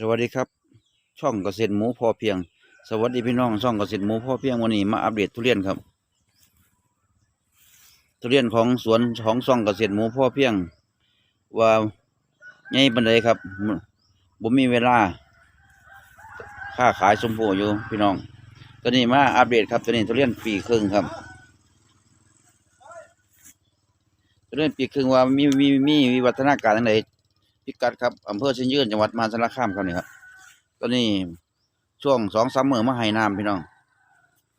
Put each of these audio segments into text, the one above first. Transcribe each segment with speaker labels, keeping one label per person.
Speaker 1: สวัสดีครับ ช่องเกษตรหมูพอเพียง สวัสดีพี่น้องช่องเกษตรหมูพอเพียงวันนี้มาอัปเดตทุเรียนครับ ทุเรียนของสวนของช่องเกษตรหมูพอเพียง ว่าไงบันไดครับบ่มีเวลา ค่าขายสมโพอยู่พี่น้องตอนนี้มาอัปเดตครับตอนนี้ทุเรียนปีครึ่งครับทุเรียนปีครึ่งว่ามีมีมีวิวัฒนาการย่างไร พิกัดครับอำเภอเชียงยืนจังหวัดมหาสารคามครับนี่ครับตอนนี้ช่วงสองสามเมื้อมาให้น้ำพี่น้อง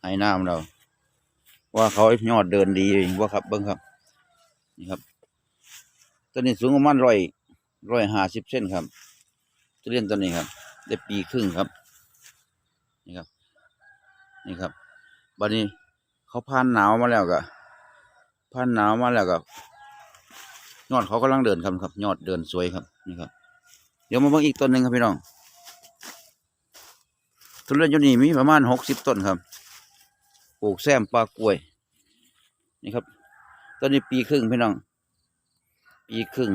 Speaker 1: ให้น้ำเรา ว่าเขายอดเดินดีว่าครับเบิ้งครับ นี่ครับตอนนี้สูงประมาณร้อยร้อยห้าสิบเซนครับทุเรียนต้นนี้ครับ ได้ปีครึ่งครับ นี่ครับ นี่ครับบัดนี้เขาผ่านหนาวมาแล้วก็ผ่านหนาวมาแล้วก็ ยอดเขากำลังเดินครับครับ ยอดเดินสวยครับนี่ครับ เดี๋ยวมาเบิ่งอีกต้นหนึ่งครับพี่น้องทุเรียนอยู่นี่มีประมาณหกสิบต้นครับปลูกแซมปลากล้วย นี่ครับต้นนี้ปีครึ่งพี่น้อง ปีครึ่ง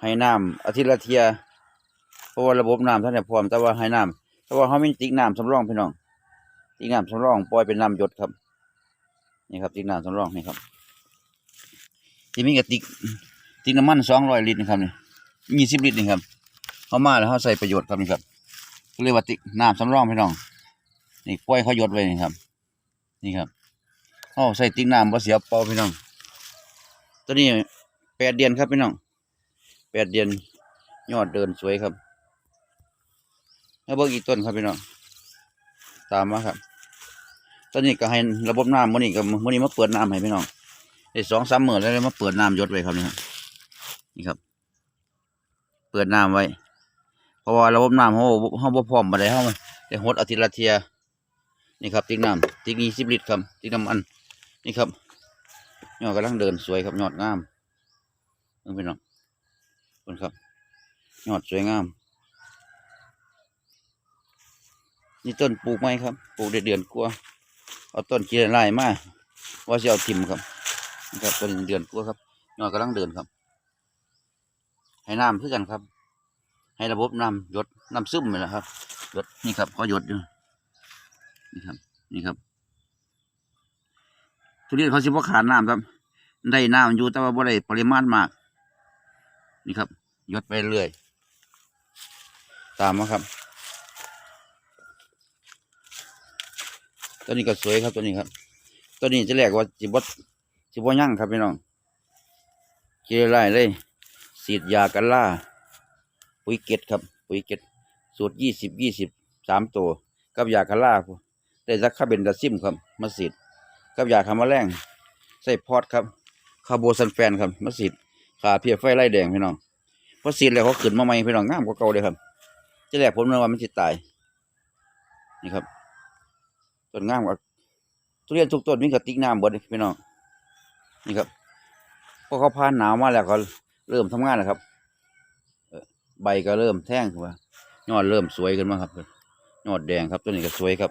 Speaker 1: ให้น้ำอาทิตย์ละเทียเพราะว่าระบบน้ำท่านเนี่ยพร้อมแต่ว่าให้น้ำแต่ว่าเขาไม่ติ๊กน้ำสำรองพี่น้องติ๊กน้ำสำรองปล่อยเป็นน้ำหยดครับ นี่ครับติ๊กน้ำสำรองนี่ครับที่มีกระติก ติ๊กน้ำมันสองร้อยลิตรนะครับนี่ยี่สิบลิตรนี่ครับเขามาแล้วเขาใส่ประโยชน์ครับนี่ครับเรียกว่าติ๊กน้ำสำรองพี่น้องนี่ปล่อยเขาหยดไว้นี่ครับ นี่ครับเขาใส่ติ๊กน้ำบ่เสียเปล่าพี่น้องตัวนี้แปดเดือนครับพี่น้องแปดเดือนยอดเดินสวยครับแล้วเบิ่งอีกต้นครับพี่น้องตามมาครับตอนนี้ก็ให้ระบบน้ำมื้อนี้ก็มื้อนี้มาเปิดน้ำให้พี่น้องได้สองสามหมื้อแล้วมาเปิดน้ำยศไว้ครับนี่ครับ นี่ครับ เปิดน้ำไว้ เพราะว่าระบบน้ำเขาเขาบ่พร้อมมาได้เขาได้หดอาทิตย์ละเทียนี่ครับติ๊กน้ำติ๊กยี่สิบลิตรครับติ๊กน้ำมันนี่ครับยอดกำลังเดินสวยครับยอดงามเพิ่งไปน้องคนครับยอดสวยงาม นี่ต้นปลูกไม้ครับ ปลูกเดือนกว่าเอาต้นกีไล่มาว่าจะเอาทิมครับนี่ครับต้นเดือนกว่าครับยอดกำลังเดินครับ ให้น้ำเพื่อกันครับ ให้ระบบน้ำหยดน้ำซึมนี่แหละครับหยดนี่ครับเขาหยดอยู่นี่ครับ นี่ครับ ทุเรียนเขาสิบ่ขาดน้ำครับ ได้น้ำอยู่แต่ว่าบ่ได้ปริมาณมาก นี่ครับหยดไปเรื่อย ตามมาครับตัวนี้ก็สวยครับตัวนี้ครับตัวนี้จะแรกว่าสิบ่สิบ่ยั่งครับพี่น้องเจไล่เลย ฉีดยากันล่าปุ๋ยเกตครับ ปุ๋ยเกตสูตรยี่สิบยี่สิบสามตัว กับยากันล่าได้สักคาเบนดาซิมครับมาฉีดกับยาคามาแรงใส่พอดครับคาร์โบซันแฟนครับมาฉีดขาเพียไฟไล่แดงพี่น้องพอฉีดแล้วเขาขึ้นมาใหม่พี่น้องงามกว่าเก่าเลยครับที่แรกผมนึกว่ามันจะตาย นี่ครับต้นงามกว่าทุเรียนทุกต้นมีกระติกน้ำบดพี่น้องนี่ครับพอเขาผ่านหนาวมาแล้วเขา เริ่มทำงานแล้วครับใบก็เริ่มแท่งขึ้นมายอดเริ่มสวยขึ้นมาครับยอดแดงครับตัวนี้ก็สวยครับ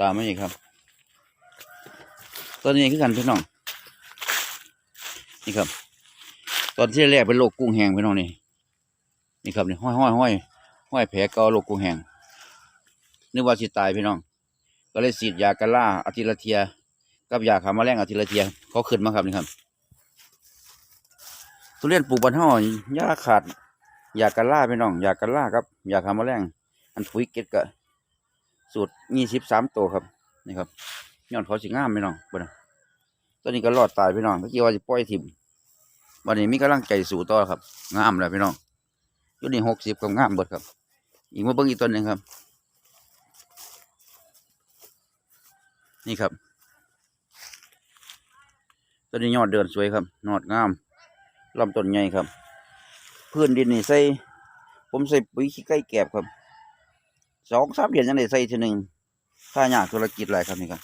Speaker 1: ตามมาอีกครับตัวนี้คือกันพี่น้อง นี่ครับ ตอนที่แรกเป็นโรคกุ้งแห้งพี่น้องนี่นี่ครับนี่ห้อยห้อยห้อยห้อยแผลกาโรคกุ้งแห้งนึกว่าสิตายพี่น้อง ก็เลยฉีดยากันล่าอาทิละเทีย กับยาขาแมลงอาทิละเทียเขาขึ้นมาครับนี่ครับ ทุเรียนปลูกบ้านเฮายาขาด อยากกันล่าพี่น้อง อยากกันล่าครับ อยาฆ่าแมลงอันปุ๋ยเก็ดก็สูตรยี่สิบสามตัวครับ นี่ครับยอดเขาสิงามพี่น้องบ่นะตอนนี้ก็รอดตายพี่น้องเมื่อกี้ว่าจะปล่อยถิ่มวันนี้มีกำลังใจสู่ต่อครับ งามเลยพี่น้องอยู่นี่หกสิบก็งามเบิดครับ อีกมาเบิ่งอีกต้นหนึ่งครับ นี่ครับต้นนี้ยอดเดินสวยครับยอดงาม ลำต้นใหญ่ครับ พื้นดินนี่ใส่ ผมใส่ปุ๋ยขี้ไก่แกบครับสองสามเดือนยังได้ใส่ทีหนึ่งค่ายากธุรกิจหลายครับนี่ครับ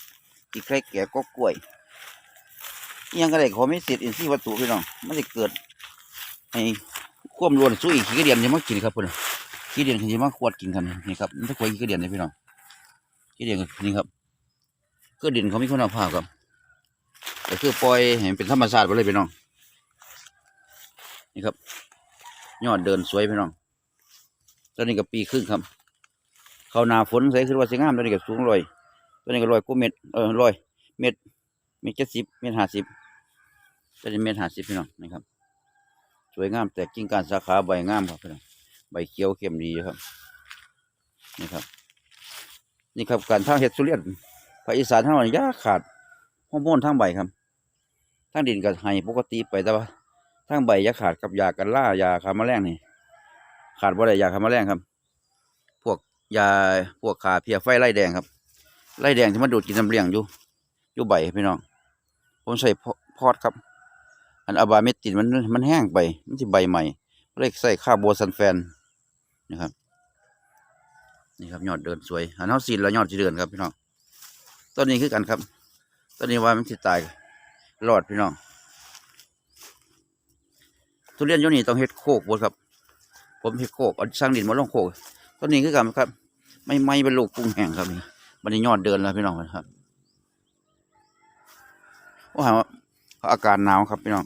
Speaker 1: ขี้ไก่แกบก็กล้วยยังก็ได้ขอไม่เสร็จอินทรีย์วัตถุพี่น้องมันจะเกิดให้ควบรวนสู้อีกขี้เดียนจะมากินครับเพื่อนขี้เดียนจะมาขวดกินครับนี่ครับมันจะขวดขี้เดียนเลยพี่น้องขี้เดียนนี่ครับก็ดินเขาไมีคุณภาพครับก็คือปล่อยให้มันเป็นธรรมชาติไปเลยพี่น้อง นี่ครับ ยอดเดินสวยพี่น้องตอนนี้ก็ปีครึ่งครับ เขาหนาฝนใส่ขึ้นว่าสิงามตอนนี้ก็สูงร้อยตอนนี้ก็ร้อยกว่าเม็ดเออร้อย เม็ดเม็ดเจ็ดสิบเม็ดห้าสิบตอนนี้เม็ดห้าสิบพี่น้องนะครับ สวยงามแต่กิ่งการสาขาใบงามครับพี่น้องใบเขียวเข้มดีครับนี่ครับ นี่ครับการทางเห็ดสุเรียนภาคอีสานทั้งหมดยาขาดฮอร์โมนทางใบครับทางดินก็ให้ปกติไปแต่ว่า ทางใบยาขาดกับยากันล่ายาฆ่าแมลงนี่ ขาดบ่ได้ยาฆ่าแมลงครับ พวกยาพวกขาเพียไฟไล่แดงครับ ไล่แดงที่มันดูดกินน้ำเลี้ยงอยู่อยู่ใบพี่น้องผมใส่พอดครับ อันอบาเมตินมันมันแห้งไปมันจะใบใหม่เลยใส่ค่าโบซันแฟนนะครับนี่ครับยอดเดินสวยอันเท้าสีแล้วยอดจะเดินครับพี่น้องต้นนี้คือกันครับต้นนี้ว่ามันสิตายรอดพี่น้อง ทุเรียนยู่นี่ต้องเฮ็ดโคกบดครับ ผมเฮ็ดโคกเอาสร้างดินมาลงโคกต้นนี้คือกันครับ ไม่ไม่เป็นลูกกุ้งแห้งครับนี่มันยอดเดินแล้วพี่น้องครับว่าหาว่าอากาศหนาวครับพี่น้อง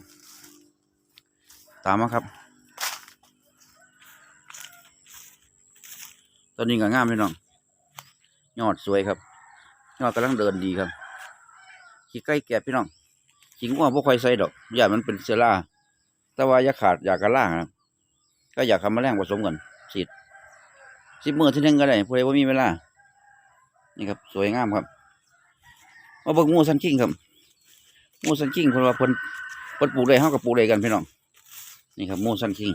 Speaker 1: ตามมาครับ ตอนนี้ก็งามพี่น้อง ยอดสวยครับ ยอดกำลังเดินดีครับ ขี้ใกล้แก่พี่น้องขิงว่าพวกใครใส่ดอกอย่ามันเป็นเซล่า แต่ว่าอยาขาดอยากกระล่างครับก็อยากทำแมลงผสมกันสีดสิบมือที่หนึงก็ได้ผู้ใดว่ามีเวลา นี่ครับ สวยงามครับมาเบิ่งหมูสันคิงครับหมูสันคิงเพราะว่าเพิ่นเพิ่นปลูกได้เฮากับปลูกได้กันพี่น้องนี่ครับหมูสันคิง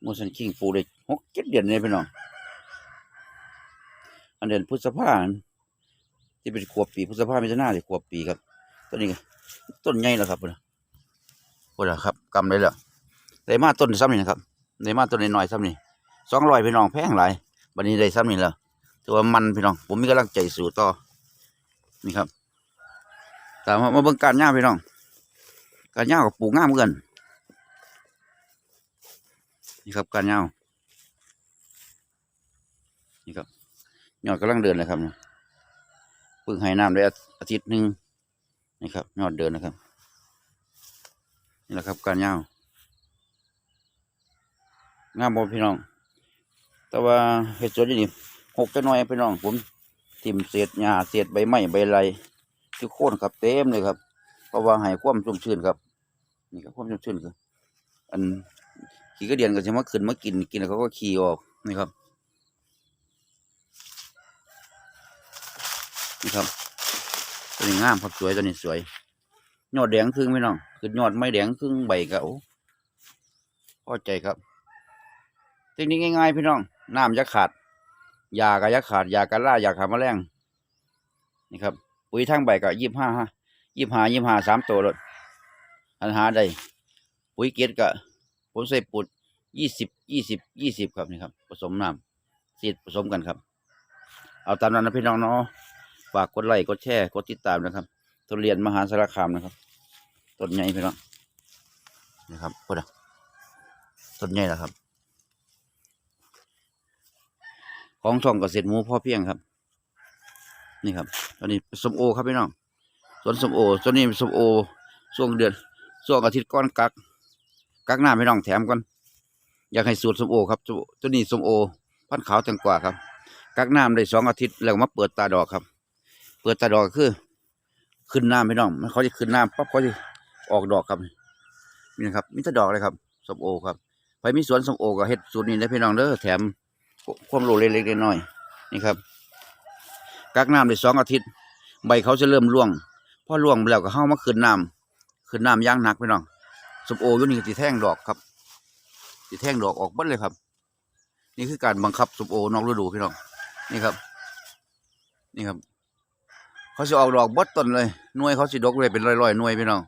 Speaker 1: หมูสันคิงปลูกได้หกเจ็ดเดือนเลยพี่น้องอันเดือนพฤษภาที่เป็นขวบปีพฤษภาไมิถุนาที่ขวบปีครับต้นนี้ต้นใหญ่แล้วครับพุ่นน่ะพุ่นน่ะครับกำได้แล้วได้มาต้นซ้ำนี่นะครับได้มาต้นน้อยๆซ้ำนี่สองร้อยพี่น้องแพงหลายวันนี้ได้ซ้ำนี่แล้วถือว่ามันพี่น้อง ผมมีกำลังใจสู่ต่อนี่ครับแตามาเบิ่งการย่าพี่น้อง การย่ากับปลูกงามเหมือนกันนี่ครับการย่านี่ครับยอดกำลังเดินเลยครับเพิ่งให้น้ำได้อาทิตย์หนึ่งนี่ครับยอดเดินนะครับ นี่แหละครับการยาวงามบพี่น้อง แต่ว่าเห็ดสวนนี่หกจะน้อยพี่น้องผมทิมเศษหญ้าเศษใบไม้ใบไรคือโค่นครับเต็มเลยครับ เพราะว่าให้ความชุ่มชื้นครับ นี่ครับความชุ่มชื้นคืออันขี่กระเดียนก็จะมขึ้นมากินกินแล้วเขาก็ขี่ออกนี่ครับนี่ครับตัวนี้งามครับสวยตัวนี้สวยยอดแดงครึ่งพี่น้อง คือยอดไม้แดงครึ่งใบกะโอ้พอใจครับเทคนิคง่ายๆพี่น้องน้ำยาขาดยาก็อยาขาดยากันล่ายาขาแมลงนี่ครับปุ๋ยทั้งใบก็ยี่ห้าฮะยี่ห้ายี่ห้าสามตัวรถอันหาได้ปุ๋ยเกล็ดก็ผมใส่ปุ๋ยยี่สิบยี่สิบยี่สิบครับนี่ครับ ผสมน้ำสีดผสมกันครับ เอาตามนั้นนะพี่น้องเนาะฝากกดไลค์กดแชร์กดติดตามนะครับทุเรียนมหาสารคามนะครับ ต้นใหญ่พี่น้องนะครับพูดอะต้นใหญ่แล้วครับ ของช่องเกษตรหมูพ่อเพียงครับ นี่ครับตอนนี้สมโอครับพี่น้องสวนสมโอตอนนี้สมโอช่วงเดือนช่วงอาทิตย์ก้อนกักกักหน้าพี่น้องแถมก่อนอยากให้สูตรสมโอครับตัวนี้สมโอ พันขาวแตงกวาครับ กักน้ำได้สองอาทิตย์แล้วมาเปิดตาดอกครับ เปิดตาดอกคือ ขึ้นน้ำพี่น้องมันเขาจะขึ้นน้ำปั๊บเขาจะ ออกดอกครับนี่นะครับมีแต่ดอกเลยครับส้มโอครับไปมีสวนส้มโอก็เฮ็ดสูตรนี้ได้พี่น้องเด้อแถมความรู้เล็กๆน้อยๆนี่ครับกักน้ำได้สองอาทิตย์ ใบเขาจะเริ่มร่วงพอร่วงแล้วก็เข้ามาขึ้นน้ำขึ้นน้ำย่างหนักพี่น้องส้มโอยู่นี่ก็สิแท่งดอกครับสิแท่งดอกออกบัดเลยครับ นี่คือการบังคับส้มโอนอกฤดูพี่น้องนี่ครับ นี่ครับ เขาจะออกดอกบดต้นเลยหน่วยเขาสิดกเลยเป็นร้อยๆหน่วยพี่น้อง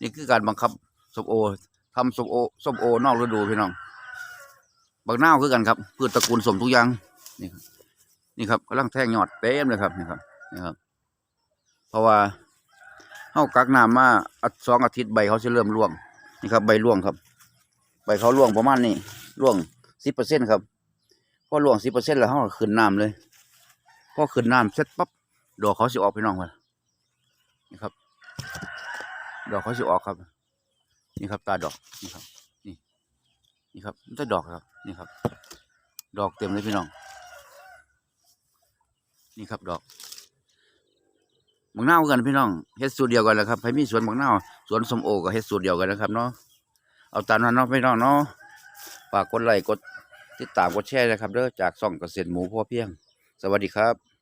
Speaker 1: นี่คือการบังคับส้มโอทำส้มโอส้มโอนอกฤดูพี่น้องบักนาวคือกันครับพืชตระกูลสมทุกอย่างนี่ครับนี่ครับกำลังแทงยอดเต็มเลยครับนี่ครับนี่ครับ เพราะว่าเฮากักน้ำมาอัดสองอาทิตย์ใบเขาจะเริ่มร่วง นี่ครับ ใบร่วงครับ ใบเขาร่วงประมาณนี้ร่วงสิบเปอร์เซ็นครับพอร่วงสิบเปอร์เซ็นต์แล้วเขาขึ้นน้ำเลยพอขึ้นน้ำเสร็จปั๊บดอกเขาสิออกพี่น้องมานี่ครับ ดอกเขาสิออกครับ นี่ครับ ตาดอกนี่ครับ นี่ นี่ครับมันจะดอกครับ นี่ครับ ดอกเต็มเลยพี่น้อง นี่ครับดอกบักนาวกันพี่น้องเฮ็ดสูตรเดียวกันแหละครับใครมีสวนบักนาวสวนสมโอก็เฮ็ดสูตรเดียวกันนะครับเนาะเอาตามนั้นเนาะพี่น้องเนาะฝากกดไลค์กดติดตามกดแชร์นะครับเด้อจากช่องเกษตรหมูพ่อเพียง สวัสดีครับ